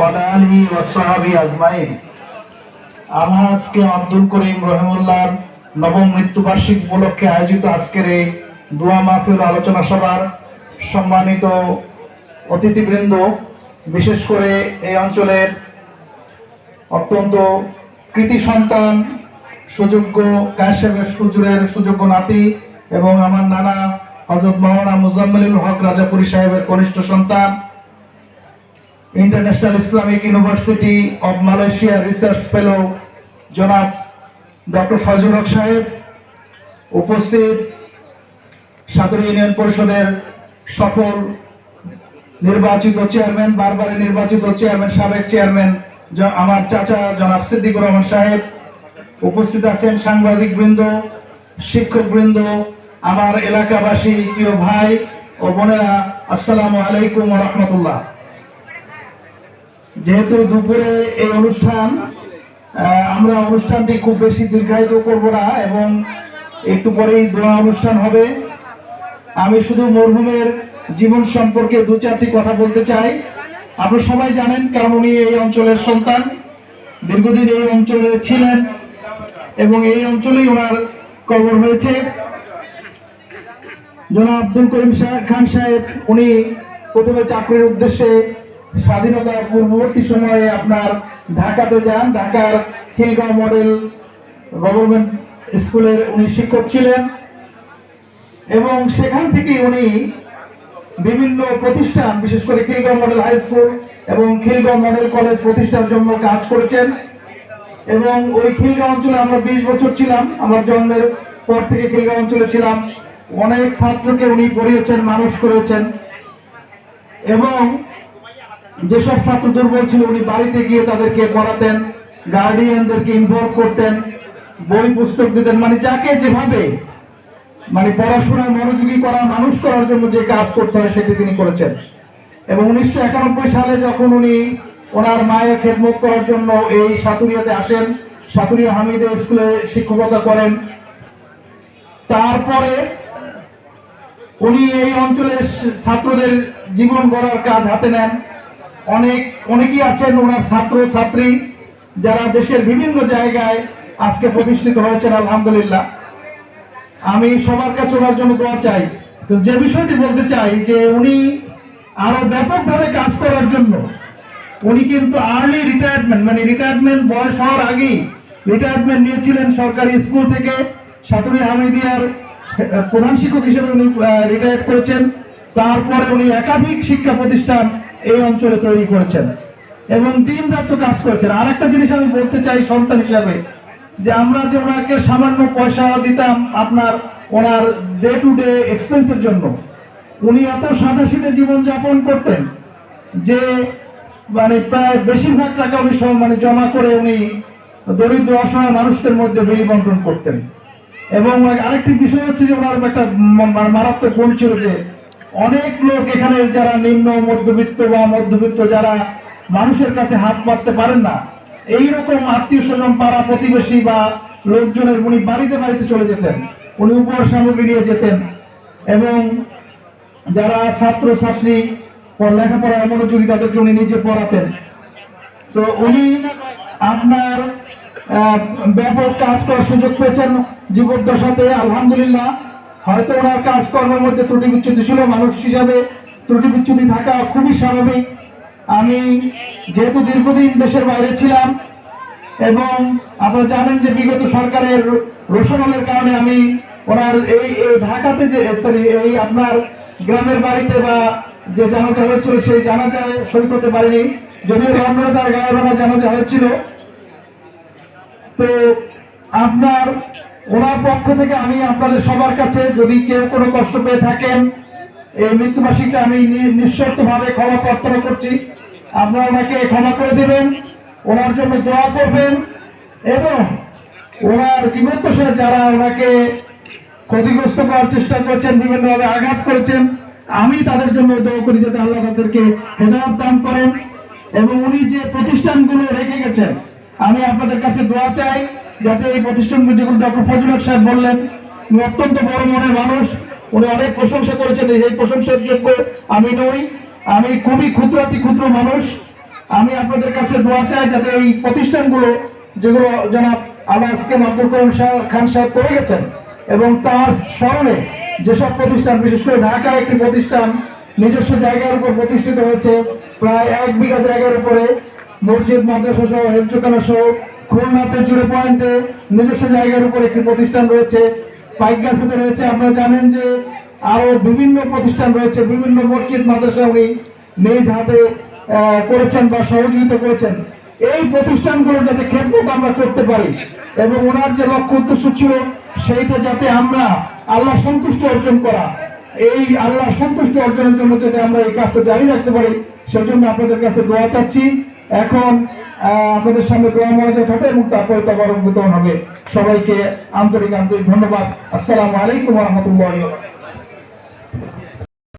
ওয়ালা আলিহি আজমাইন। আমরা আজকে আব্দুল করিম রহিমুল্লাহর নবম মৃত্যুবার্ষিক উপলক্ষে আয়োজিত আজকের এই দোয়া মাহফিল আলোচনা সভার সম্মানিত অতিথিবৃন্দ, বিশেষ করে এই অঞ্চলের অত্যন্ত কৃতি সন্তান, সুযোগ্য কাশেমের সুজুরের সুযোগ্য নাতি এবং আমার নানা হজরত মাওলানা মুজাম্মেলুল হক রাজাপুরী সাহেবের কনিষ্ঠ সন্তান International Islamic University of Malaysia research fellow জনাব ডক্টর ফজল হক সাহেব, উপস্থিত সাদর ইউনিয়ন পরিষদের সফল নির্বাচিত চেয়ারম্যান বারবারে নির্বাচিত চেয়ারম্যান, সাবেক চেয়ারম্যান আমার চাচা জনাব সিদ্দিকুর রহমান সাহেব। উপস্থিত আছেন সাংবাদিক বৃন্দ, শিক্ষক বৃন্দ, আমার এলাকাবাসী, প্রিয় ভাই ও বোনেরা, আসসালামু আলাইকুম রহমতুল্লাহ। যেহেতু দুপুরে এই অনুষ্ঠান আমরা অনুষ্ঠানটি খুব বেশি দীর্ঘায়িত করব না এবং একটু পরেই দোয়া অনুষ্ঠান হবে। আমি শুধু মরহুমের জীবন সম্পর্কে দু চারটি কথা বলতে চাই। আপনারা সবাই জানেন কারণ উনি এই অঞ্চলের সন্তান, দীর্ঘদিন এই অঞ্চলে ছিলেন এবং এই অঞ্চলেই ওনার কবর হয়েছে। জনাব আব্দুল করিম সাহেব খান সাহেব, উনি প্রথমে চাকরির উদ্দেশ্যে স্বাধীনতার পূর্ববর্তী সময়ে আপনার ঢাকাতে যান। ঢাকার খিলগাঁও মডেল গভর্নমেন্ট স্কুলের উনি শিক্ষক ছিলেন এবং সেখান থেকে উনি বিভিন্ন প্রতিষ্ঠান, বিশেষ করে খিলগাঁও মডেল হাই স্কুল এবং খিলগাঁও মডেল কলেজ প্রতিষ্ঠার জন্য কাজ করেছেন। এবং ওই খিলগাঁও অঞ্চলে আমরা বিশ বছর ছিলাম। আমার জন্মের পর থেকে খিলগাঁও অঞ্চলে ছিলাম। অনেক ছাত্রকে উনি পড়িয়েছেন, মানুষ করেছেন। এবং যেসব ছাত্র দুর্বল ছিল উনি বাড়িতে গিয়ে তাদেরকে পড়াতেন গার্ডিয়ানদেরকে ইনভলভ করতেন, বই, পুস্তক দিতেন মানে যাকে যেভাবে মানে পড়াশোনায় মনোযোগী করা, মানুষ করার জন্য যে কাজ করতে হয় সেটি তিনি করেছেন। এবং উনিশশো একানব্বই সালে যখন উনি ওনার মায়ের খেদমত করার জন্য এই সাতুরিয়াতে আসেন, সাতুরিয়া হামিদে স্কুলে শিক্ষকতা করেন, তারপরে উনি এই অঞ্চলের ছাত্রদের জীবন গড়ার কাজ হাতে নেন। অনেক, অনেকেই আছেন, ওনার ছাত্র, ছাত্রী, যারা দেশের বিভিন্ন জায়গায় আজকে প্রতিষ্ঠিত হয়েছেন, আলহামদুলিল্লাহ। আমি সবার কাছে ওনার জন্য দোয়া চাই। তো যে বিষয়টি বলতে চাই, যে উনি আরও ব্যাপকভাবে কাজ করার জন্য, উনি কিন্তু আর্লি রিটায়ারমেন্ট মানে রিটায়ারমেন্ট বয়স হওয়ার আগেই রিটায়ারমেন্ট নিয়েছিলেন সরকারি স্কুল থেকে। সাতুরি হামিদিয়ার প্রধান শিক্ষক হিসেবে উনি রিটায়ার করেছেন। তারপরে উনি একাধিক শিক্ষা প্রতিষ্ঠান এই অঞ্চলে তৈরি করেছেন এবং দিন রাত কাজ করেছেন। আর একটা জিনিস আমি বলতে চাই সন্তান হিসাবে, যে আমরা যে ওনাকে সামান্য পয়সা দিতাম আপনার ওনার ডে টু ডে এক্সপেন্সের জন্য, উনি এত সাদাসিধে জীবনযাপন করতেন যে মানে প্রায় বেশিরভাগ টাকা উনি মানে জমা করে উনি দরিদ্র, অসহায় মানুষদের মধ্যে বিলি বন্টন করতেন। এবং আরেকটি বিষয় হচ্ছে যে ওনার একটা মারাত্মক গুণ ছিল যে অনেক লোক এখানে যারা নিম্ন, মধ্যবিত্ত বা মধ্যবিত্ত যারা মানুষের কাছে হাত পাততে পারেন না, এইরকম আত্মীয় স্বজন, পাড়া প্রতিবেশী বা লোকজনের উনি বাড়িতে বাড়িতে চলে যেতেন, উনি উপহার সামগ্রী নিয়ে যেতেন এবং যারা ছাত্র ছাত্রী লেখাপড়ায় মনোযোগী তাদেরকে উনি নিজে পড়াতেন। তো উনি আপনার ব্যাপক কাজ করার সুযোগ পেয়েছেন জীবদ্দশাতে আলহামদুলিল্লাহ। হয়তো ওনার কাজকর্মের মধ্যে ত্রুটি বিচ্যুতি ছিল, মানুষ হিসাবে ত্রুটি বিচ্যুতি থাকা খুবই স্বাভাবিক। আমি যেহেতু দীর্ঘদিন দেশের বাইরে ছিলাম এবং আপনারা জানেন যে বিগত সরকারের রোশনালের কারণে আমি ওনার এই ঢাকাতে যে সরি এই আপনার গ্রামের বাড়িতে বা যে জানাজা হয়েছিল সেই জানাজায় সই করতে পারিনি। যদিও লন্ডনে তার গায়ে জানাজা হয়েছিল। তো আপনার ওনার পক্ষ থেকে আমি আপনাদের সবার কাছে যদি কেউ কোনো কষ্ট পেয়ে থাকেন, এই মৃত্যুবার্ষিকীতে আমি নিঃশর্তভাবে ক্ষমা প্রার্থনা করছি। আপনারা ওনাকে ক্ষমা করে দেবেন, ওনার জন্য দোয়া করবেন এবং ওনার জীবদ্দশায় যারা ওনাকে ক্ষতিগ্রস্ত করার চেষ্টা করছেন, বিভিন্নভাবে আঘাত করেছেন, আমি তাদের জন্য দোয়া করি যাতে আল্লাহ তাদেরকে হেদায়ত দান করেন এবং উনি যে প্রতিষ্ঠানগুলো রেখে গেছেন আমি আপনাদের কাছে দোয়া চাই যাতে এই প্রতিষ্ঠানগুলো যেগুলো ডক্টর ফজল সাহেব বললেন, উনি অত্যন্ত বড় মনের মানুষ। উনি অনেক প্রশংসা করেছেন। এই প্রশংসার যোগ্য আমি নই। আমি খুবই ক্ষুদ্রাতি ক্ষুদ্র মানুষ। আমি আপনাদের কাছে দোয়া চাই যাতে এই প্রতিষ্ঠানগুলো, যেগুলো জনাব আলাসকে আব্দুল করিম খান সাহেব করে গেছেন এবং তার স্মরণে যেসব প্রতিষ্ঠান, বিশেষ করে ঢাকায় একটি প্রতিষ্ঠান, নিজস্ব জায়গার উপর প্রতিষ্ঠিত হয়েছে, প্রায় এক বিঘা জায়গার উপরে মসজিদ, মাদ্রাসা সহ হেলচোকানা সহ খুলনাতে জিরো পয়েন্টে নিজস্ব জায়গার উপর একটি প্রতিষ্ঠান রয়েছে। পাইকগাছিতে রয়েছে, আপনারা জানেন যে আরও বিভিন্ন প্রতিষ্ঠান রয়েছে, বিভিন্ন মসজিদ, মাদ্রাসা উনি নিজ হাতে করেছেন বা সহযোগিতা করেছেন। এই প্রতিষ্ঠানগুলো যাতে খেদমত আমরা করতে পারি এবং ওনার যে লক্ষ্য উদ্দেশ্য ছিল, সেইটা যাতে আমরা আল্লাহ সন্তুষ্ট অর্জন করা। এই আল্লাহ সন্তুষ্ট অর্জনের জন্য যাতে আমরা এই কাজটা জারি রাখতে পারি, সেজন্য আপনাদের কাছে দোয়া চাচ্ছি। এখন আপনাদের সামনে মনোযোগ হবে এবং তারপরে তবরক বিতরণ হবে। সবাইকে আন্তরিক আন্তরিক ধন্যবাদ। আসসালামু আলাইকুম রহমতুল্লাহ